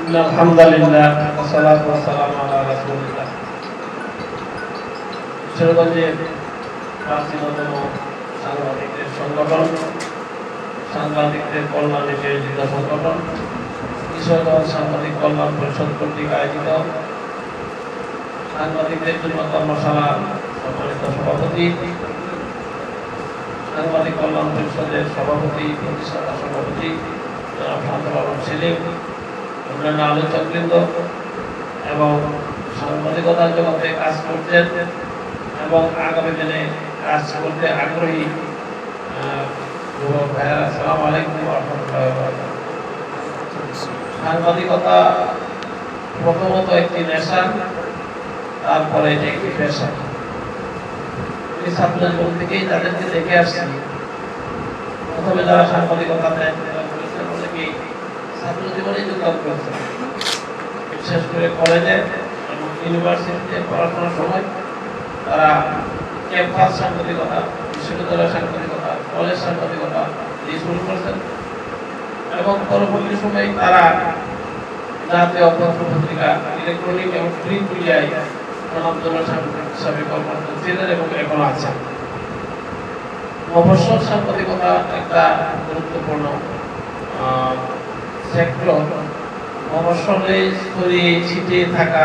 إن الحمد لله والصلاة والسلام على رسول الله কিশোরগঞ্জের প্রাচীনতম সাংবাদিকদের সংগঠন সাংবাদিকদের কল্যাণে নিয়োজিত সংগঠন কিশোরগঞ্জ সাংবাদিক কল্যাণ পরিষদ কর্তৃক আয়োজিত সাংবাদিকদের জন্য কর্মশালা সম্মানিত সভাপতি সাংবাদিক কল্যাণ পরিষদের সভাপতি প্রতিষ্ঠাতা সভাপতি জনাব শান্তর আলম সেলিম অন্যান্য আলোচকবৃন্দ এবং সাংবাদিকতার জগতে কাজ করছেন এবং আগামী দিনে কাজ করতে আগ্রহী ভাইয়া আলাইকুম। সাংবাদিকতা প্রথমত একটি নেশা, তারপরে এটি একটি পেশা আমি ছাত্র থেকেই তাদেরকে দেখে আসছি প্রথমে যারা সাংবাদিকতাতে করেছেন অনেকেই ছাত্র জীবনেই যোগদান করেছেন বিশেষ করে কলেজে এবং ইউনিভার্সিটিতে পড়াশোনার সময়, তারা ক্যাম্পাস সাংবাদিকতা, বিশ্ববিদ্যালয় সাংবাদিকতা, কলেজ সাংবাদিকতা দিয়ে শুরু করেছেন এবং পরবর্তী সময়ে তারা জাতীয় পত্র পত্রিকা ইলেকট্রনিক এবং প্রিন্ট মিডিয়ায় প্রণামজনক হিসাবে কর্মরত ছিলেন এবং এখন আছেন। মফস্বল সাংবাদিকতা একটা গুরুত্বপূর্ণ সেক্টর মফস্বলে ছড়িয়ে ছিটিয়ে থাকা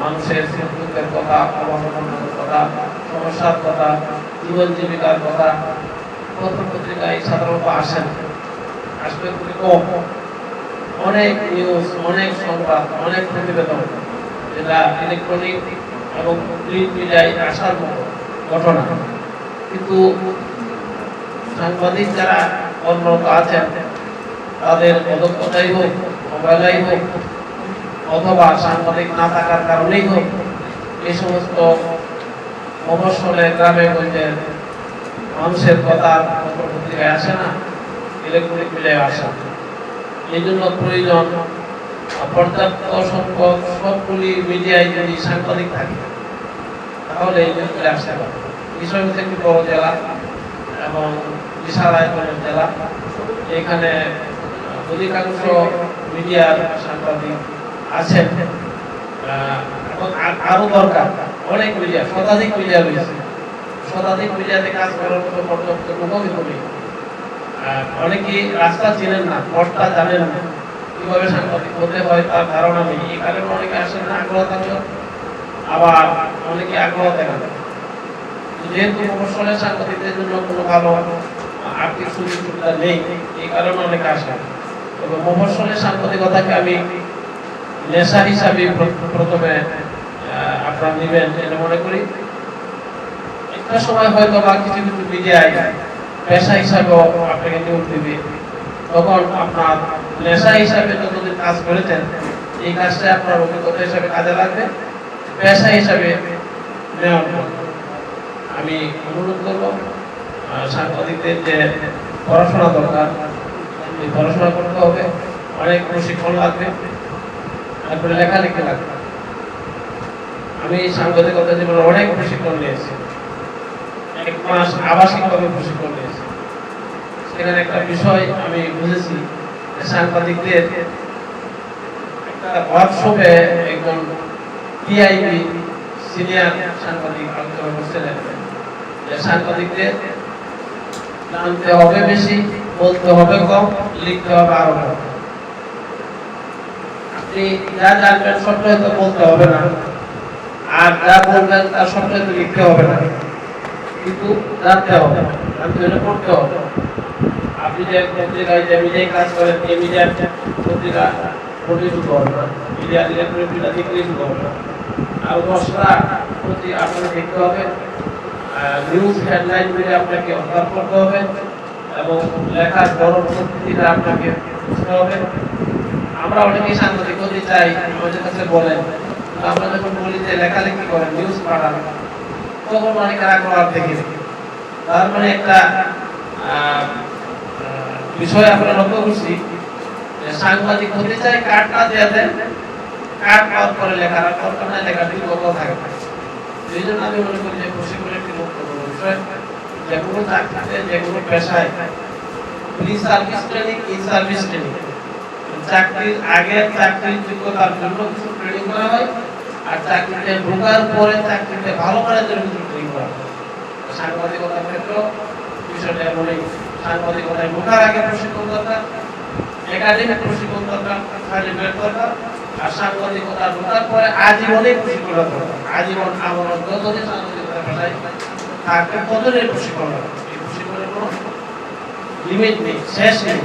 মানুষের দুঃখের কথা অবমাননার কথা, সমস্যার কথা, জীবন জীবিকার কথা পত্র পত্রিকায় সাধারণত আসেন আসবে খুবই কম। অনেক নিউজ অনেক সংবাদ, অনেক প্রতিবেদন, যেটা ইলেকট্রনিক এবং প্রিন্ট মিডিয়ায় আসার মতো ঘটনা। কিন্তু সাংবাদিক যারা কর্মরত আছেন তাদের অদক্ষতাই হোক অবহেলাই হোক, অথবা সাংবাদিক না থাকার কারণেই হোক, এই সমস্ত মফস্বলে গ্রামে গঞ্জের মানুষের কথা পত্র পত্রিকায় আসে না ইলেকট্রনিক মিডিয়ায় আসে এই জন্য প্রয়োজন পর্যাপ্ত সংখ্যক সবগুলি মিডিয়ায় যদি সাংবাদিক থাকে, তাহলে এই নিউজগুলি আসতে পারে। বিষয় হচ্ছে একটি বড় জেলা এবং বিশাল আয়তনের জেলা। এখানে অধিকাংশ মিডিয়ার সাংবাদিক আছেন। আ- আরও দরকার। অনেক মিডিয়া শতাধিক মিডিয়া রয়েছে। শতাধিক মিডিয়াতে কাজ করার মতো পর্যাপ্ত কমে আহ, অনেকেই রাস্তা চেনেন না পথটা জানেন না। কীভাবে সাংবাদিক হতে হয় তার ধারণা নেই। এই কারণে অনেকে আসেন না আগ্রহ থাকলেও আবার অনেকে আগ্রহ দেখান। যেহেতু মফস্বলে সাংবাদিকদের জন্য কোনো ভালো আর্থিক সুযোগ সুবিধা নেই এই কারণে অনেকে আসে। তবে মফস্বলে সাংবাদিকতাকে আমি নেশা হিসাবে প্রথমে আপনারা নেবেন এটা মনে করি। একটা সময় হয়তো বা কিছু কিছু মিডিয়ায় পেশা হিসাবেও আপনাকে নিয়োগ দিবে। তখন আপনার নেশা হিসাবে যতদিন কাজ করেছেন, এই কাজটা আপনার অভিজ্ঞতা হিসাবে কাজে লাগবে। পেশা হিসাবে নেওয়ার আমি অনুরোধ করব সাংবাদিকদের যে পড়াশোনা দরকার পড়াশোনা করতে হবে, অনেক প্রশিক্ষণ লাগবে, তারপরে লেখালেখি লাগবে। আমি সাংবাদিকতা জীবনে অনেক প্রশিক্ষণ নিয়েছি। এক মাস আবাসিকভাবে প্রশিক্ষণ নিয়েছি। সেখানে একটা বিষয় আমি বুঝেছি সাংবাদিকদের একটা ওয়ার্কশপে একজন টিআইবি সিনিয়র সাংবাদিক আলোচনা করছিলেন যে সাংবাদিকদের জানতে হবে বেশি বলতে হবে কম লিখতে হবে আরও কম আপনি যা জানবেন সবটা হয়তো বলতে হবে না। আর যা বলবেন তার সবটা হয়তো লিখতে হবে না। কিন্তু জানতে হবে, জানতে হলে পড়তে হবে। আপনি যে পত্রিকায় যে মিডিয়ায় কাজ করেন, এই মিডিয়ার পত্রিকা পড়লে শুধু হবে না। মিডিয়া ইলেকট্রনিক মিডিয়া দেখলে শুধু হবে না। আর দশটা প্রতি আপনাকে দেখতে হবে। নিউজ হেডলাইন গুলি আপনাকে অবজার্ভ করতে হবে। এবং লেখার পদ্ধতিটা আপনাকে বুঝতে হবে। আমরা অনেকেই সাংবাদিক হতে চাই আমাদের কাছে বলেন। আমরা যখন বলি যে লেখালেখি করেন নিউজ পাঠান, তখন অনেকের আগ্রহ দেখে তার মানে একটা বিষয় আমরা লক্ষ্য করছি সাংবাদিক হতে চাই কার্ডটা দেওয়া দেন কার্ড পাওয়ার পরে আর দরকার নাই লেখা ঠিক কথা থাকে। এই জন্য আমি মনে করি যে প্রশিক্ষণ একটি গুরুত্বপূর্ণ বিষয়। যে কোনো চাকরিতে যে কোনো পেশায়। Pre service training in service training চাকরির আগে চাকরির যোগ্যতার জন্য কিছু ট্রেনিং করা হয়, আর চাকরিতে ঢোকার পরে চাকরিতে ভালো করার জন্য কিছু ট্রেনিং করা হয়। সাংবাদিকতার ক্ষেত্রেও বিষয়টা এমনই। সাংবাদিকতায় ঢোকার আগে প্রশিক্ষণ দরকার একাডেমিক প্রশিক্ষণ দরকার সার্টিফিকেট দরকার। আর সাংবাদিকতা ঢোকার পরে আজীবনে প্রশিক্ষণ দরকার। আজীবন আমার যতদিন সাংবাদিকতা পেশায় থাকবে ততদিন প্রশিক্ষণ এই প্রশিক্ষণের কোনো লিমিট নেই, শেষ নেই।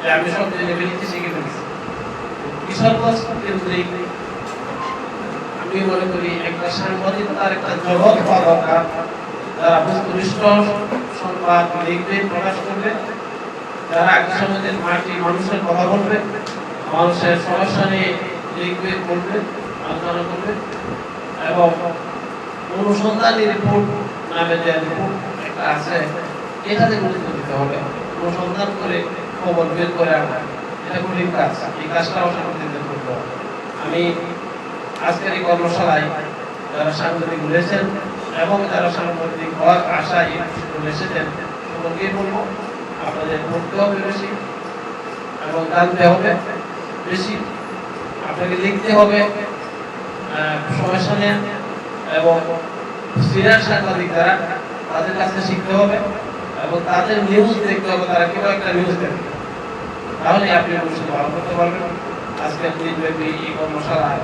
যে আমি সব ফেলেছি শিখে ফেলেছি। কিশোরগঞ্জ কেন্দ্রিক আমি মনে করি একটা সাংবাদিকতার একটা জগৎ হওয়া দরকার। যারা বস্তুনিষ্ঠ সংবাদ লিখবে, প্রকাশ করবে, যারা সমাজের মাটি মানুষের কথা বলবে, মানুষের সমস্যা নিয়ে লিখবে বলবে আলোচনা করবে, এবং অনুসন্ধানী রিপোর্ট একটা আছে। এটাতে গুরুত্ব দিতে হবে অনুসন্ধান করে খবর বের করে আনা, এটা কঠিন কাজ। এই কাজটাও সাংবাদিকদের করতে হবে। আমি আজকের এই কর্মশালায় যারা সাংবাদিক রয়েছেন এবং যারা সাংবাদিক হওয়ার আশায় এসেছেন সকলকেই বলব, আপনাদের পড়তে হবে বেশি এবং জানতে হবে বেশি। আপনাকে লিখতে হবে সমস্যা নিয়ে এবং সিরিয়াল সাংবাদিক যারা তাদের কাছে শিখতে হবে এবং তাদের নিউজ দেখতে হবে, তারা কেউ একটা নিউজ দেবে? তাহলে আপনি অবশ্যই ভালো করতে পারবেন। আজকে দিনব্যাপী এই কর্মশালায়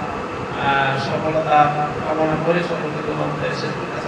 সফলতা কামনা করে সকলকে ধন্যবাদ শেষ করতে